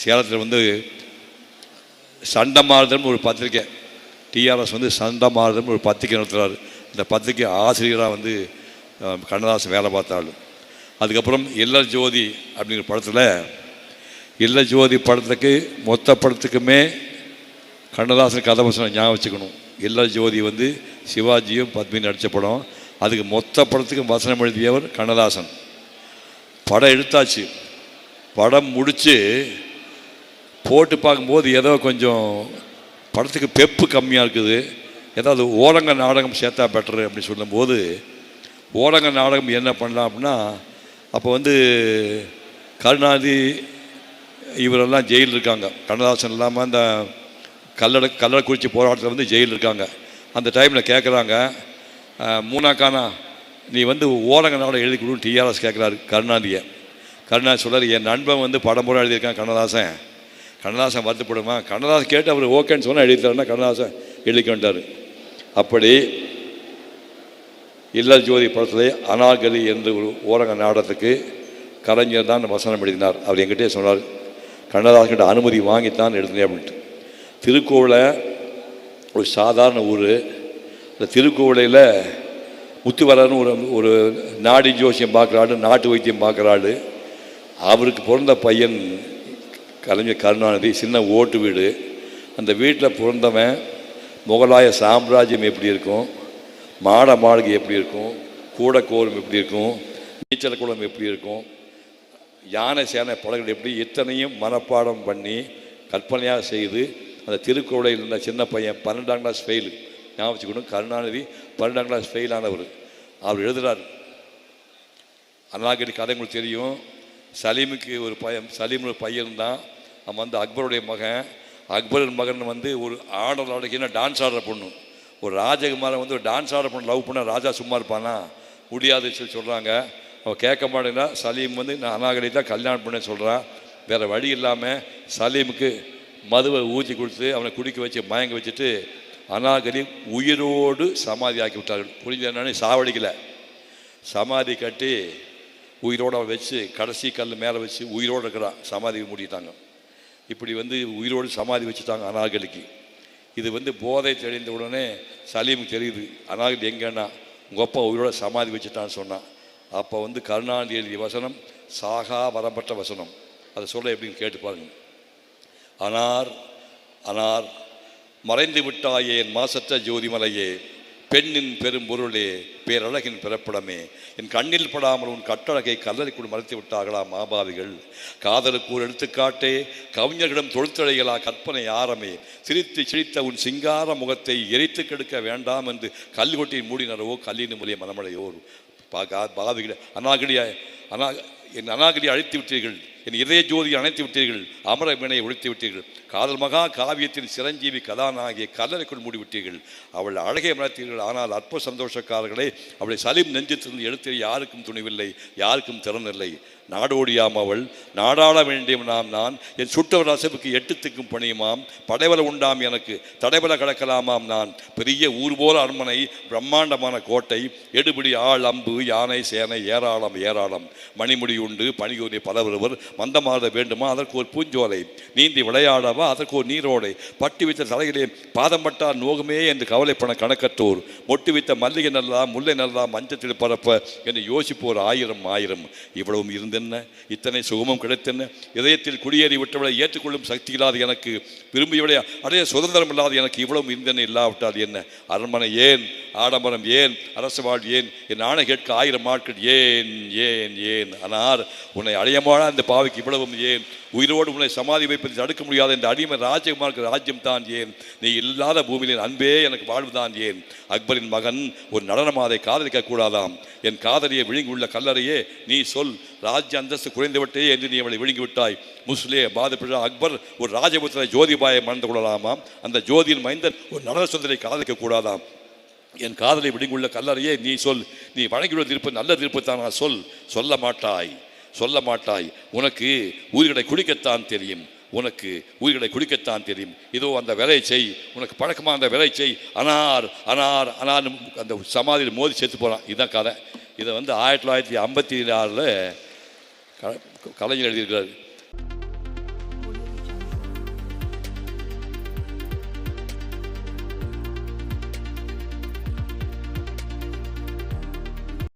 சேலத்தில் வந்து சண்டை மாறுதல்னு ஒரு பத்திரிக்கை. டிஆர்எஸ் வந்து சண்டை சண்டமாறுதல்னு ஒரு பத்திரிக்கை நடத்துகிறார் இந்த பத்திரிக்கை ஆசிரியராக வந்து கண்ணதாசன் வேலை பார்த்தாள் அதுக்கப்புறம் இல்ல ஜோதி அப்படிங்கிற படத்தில் இல்ல ஜோதி படத்துக்கு மொத்த படத்துக்குமே கண்ணதாசன் கதை ஞாபகம் வச்சுக்கணும். இல்ல ஜோதி வந்து சிவாஜியும் பத்மினி நடித்த படம். அதுக்கு மொத்த படத்துக்கும் வசனம் எழுதியவர் கண்ணதாசன். படம் எடுத்தாச்சு. படம் முடித்து போட்டு பார்க்கும்போது ஏதோ கொஞ்சம் படத்துக்கு பெப்பு கம்மியாக இருக்குது. ஏதாவது ஓடங்க நாடகம் சேர்த்தா பெட்டரு அப்படின்னு சொல்லும்போது ஓடங்க நாடகம் என்ன பண்ணலாம் அப்படின்னா அப்போ வந்து கருணாநிதி இவரெல்லாம் ஜெயில் இருக்காங்க. கண்ணதாசன் இல்லாமல் அந்த கல்லட கள்ளக்குறிச்சி போராட்டத்தில் வந்து ஜெயில் இருக்காங்க. அந்த டைமில் கேட்குறாங்க மூணாக்கானா நீ வந்து ஓடங்க நாடகம் எழுதி கொடுன்னு டிஆர்எஸ் கேட்குறாரு கருணாநிதியை. கருணாநிதி சொல்கிறார் என் நண்பன் வந்து படம் போட எழுதியிருக்கான் கண்ணதாசன். கண்ணதாசன் வருத்தப்படுமா கண்ணதாசன் கேட்டு அவர் ஓகேன்னு சொன்னால் எழுதித்தாருன்னா கண்ணதாசன் எழுதிக்க வந்தார் அப்படி இல்லல் ஜோதி படத்தில் அனாகரி என்று ஒரு ஓரங்க நாடகத்துக்கு கலைஞர் தான் வசனம் எழுதினார். அவர் எங்கிட்டே சொன்னார் கண்ணதாசன்கிட்ட அனுமதி வாங்கித்தான் எழுதினேன் அப்படின்ட்டு. திருக்கோவிலை ஒரு சாதாரண ஊர். இந்த திருக்கோவிலையில் முத்துவரன்னு ஒரு ஒரு நாடி ஜோசியம் பார்க்குறாரு நாட்டு வைத்தியம் பார்க்குற அவருக்கு பிறந்த பையன் கலைஞர் கருணாநிதி சின்ன ஓட்டு வீடு. அந்த வீட்டில் பிறந்தவன் முகலாய சாம்ராஜ்யம் எப்படி இருக்கும் மாட மாளிகை எப்படி இருக்கும் கூட கோலம் எப்படி இருக்கும் நீச்சல் குளம் எப்படி இருக்கும் யானை சேனை படங்கள் எப்படி இத்தனையும் மனப்பாடம் பண்ணி கற்பனையாக செய்து அந்த திருக்குறளை இருந்த சின்ன பையன் பன்னெண்டாம் கிளாஸ் ஃபெயிலு ஞாபகம் வச்சுக்கணும் கருணாநிதி பன்னெண்டாம் கிளாஸ் ஃபெயிலானவர் அவர் எழுதுகிறார் அண்ணாக்கடி கதை உங்களுக்கு தெரியும். சலீமுக்கு ஒரு பையன் சலீம் ஒரு பையன் தான் அவன் வந்து அக்பருடைய மகன். அக்பரின் மகன் வந்து ஒரு ஆடல் ஆடுகிற டான்ஸ் ஆடுற பொண்ணு. ஒரு ராஜகுமாரன் வந்து ஒரு டான்ஸ் ஆடுற பொண்ணு லவ் பண்ண ராஜா சும்மா இருப்பானா? முடியாதுன்னு சொல்லி சொல்கிறாங்க அவன் கேட்க மாட்டேன்னா சலீம் வந்து நான் அநாகரி தான் கல்யாணம் பண்ண சொல்கிறான் வேறு வழி இல்லாமல் சலீமுக்கு மதுவை ஊற்றி கொடுத்து அவனை குடிக்க வச்சு மயங்க வச்சுட்டு அநாகரி உயிரோடு சமாதி ஆக்கி விட்டார்கள். புரிஞ்சு என்னன்னு? சாவடிக்கலை. சமாதி கட்டி உயிரோட வச்சு கடைசி கல் மேலே வச்சு உயிரோடு இருக்கிறான். சமாதி மூடிட்டாங்க. இப்படி வந்து உயிரோடு சமாதி வச்சுட்டாங்க அநாகலிக்கு இது வந்து போதை தெளிந்த உடனே சலீமுக்கு தெரியுது. அநாகலி எங்கன்னா உங்கள் அப்பா உயிரோட சமாதி வச்சுட்டான்னு சொன்னான். அப்போ வந்து கருணாநிதி எழுதிய வசனம் சாகா வரம்பற்ற வசனம். அதை சொல்ல எப்படின்னு கேட்டு பாருங்க. அனார் அனார் மறைந்து விட்டாயே என் மாசற்ற ஜோதிமலையே பெண்ணின் பெரும் பொருளே பேரழகின் பிறப்பிடமே. என் கண்ணில் படாமல் உன் கட்டழகை கல்லறைக்குள் மறைத்து விட்டார்களா மாபாவிகள்? காதலுக்கு ஒரு எடுத்துக்காட்டே கவிஞர்களிடம் தொழுத்தழைகளா கற்பனை ஆரமே. சிரித்து சிரித்த உன் சிங்கார முகத்தை எரித்து கெடுக்க வேண்டாம் என்று கல் கொட்டி மூடினரவோ கல்லின் முறைய மனமடையோர். பாகா பாவிகள் அநாகடியா அனா என் அநாகடியை அழைத்து விட்டீர்கள். என் இதய ஜோதியை அணைத்து விட்டீர்கள். அமர வினையை ஒழித்து விட்டீர்கள். காதல் மகா காவியத்தின் சிரஞ்சீவி கதாநாயகியை கல்லறைக்குள் மூடிவிட்டீர்கள். அவள் அழகை மலர்த்தீர்கள் ஆனால் அற்ப சந்தோஷக்காரர்களே அவளை சலீம் நெஞ்சத்திலிருந்து எழுத்து யாருக்கும் துணிவில்லை யாருக்கும் திறனில்லை. நாடோடியாம் அவள் நாடாள வேண்டியவனாம் நான் என் சுட்டவர் அசைவுக்கு எட்டுத்துக்கும் பணியுமாம் படைவல உண்டாம் எனக்கு தடைபல கடக்கலாமாம் நான். பெரிய ஊர் போல அரண்மனை பிரம்மாண்டமான கோட்டை எடுபிடி ஆள் அம்பு யானை சேனை ஏராளம் ஏராளம். மணிமுடி உண்டு பணிகூறி பலவருவர் மந்தமாத வேண்டுமா அதற்கு ஒரு பூஞ்சோலை. நீந்தி விளையாடவா அதற்கு ஒரு நீரோடை. பட்டி வைத்த தலையிலே பாதம் பட்டார் நோகுமே என்று கவலைப்பட கணக்கற்றோர். மொட்டு வைத்த மல்லிகை நல்லா முல்லை நல்லா மஞ்சத்தில் பரப்ப என்று யோசிப்போர் ஆயிரம் ஆயிரம். இவ்வளவும் இருந்தென்ன இத்தனை சுகமும் கிடைத்தென்ன? இதயத்தில் குடியேறி விட்டவளை ஏற்றுக்கொள்ளும் சக்தி இல்லாது எனக்கு விரும்பியவளை அடைய சுதந்திரம் இல்லாத எனக்கு இவ்வளவும் இருந்தென்ன? இல்லாவிட்டால் என்ன? அரண்மனை ஏன்? ஆடம்பரம் ஏன்? அரசு வாழ் ஏன்? என் ஆணை கேட்க ஆயிரம் ஆட்கள் ஏன்? ஏன்? ஏன்? ஆனால் உன்னை அடையமான அந்த பாவிக்கு இவ்வளவும் ஏன்? உயிரோடு உன்னை சமாதி வைப்பதை தடுக்க முடியாத இந்த அடிமை ராஜகுமாருக்கு ராஜ்யம் தான் ஏன்? நீ இல்லாத பூமியில் அன்பே எனக்கு வாழ்வுதான் ஏன்? அக்பரின் மகன் ஒரு நடனமாதை காதலிக்க கூடாதாம். என் காதலியை விழுங்கி உள்ள கல்லறையே நீ சொல். ராஜ் ராஜ்ய அந்தஸ்து குறைந்துவிட்டே என்று நீ அவளை விழுங்கிவிட்டாய். முஸ்லே பாதபிழா அக்பர் ஒரு ராஜபுத்திர ஜோதிபாயை மணந்து கொள்ளலாமாம்? அந்த ஜோதியின் மைந்தன் ஒரு நரசுந்தரை காதலிக்க கூடாதாம்? என் காதலை விடுங்குள்ள கல்லறையே நீ சொல். நீ வழங்கியுள்ள தீர்ப்பு நல்ல தீர்ப்பு தானா? நான் சொல். சொல்ல மாட்டாய். சொல்ல மாட்டாய். உனக்கு உயிர்களை குடிக்கத்தான் தெரியும். உனக்கு உயிர்களை குடிக்கத்தான் தெரியும். இதோ அந்த வேலை செய். உனக்கு பழக்கமாக அந்த விலை செய். அனார் அனார் அனார் அந்த சமாதியில் மோதி செத்து போகிறான் இதுதான் கதை. இதை வந்து ஆயிரத்தி தொள்ளாயிரத்தி ஐம்பத்தி ஆறில் கலைஞர் எழுதியிருக்கிறார்.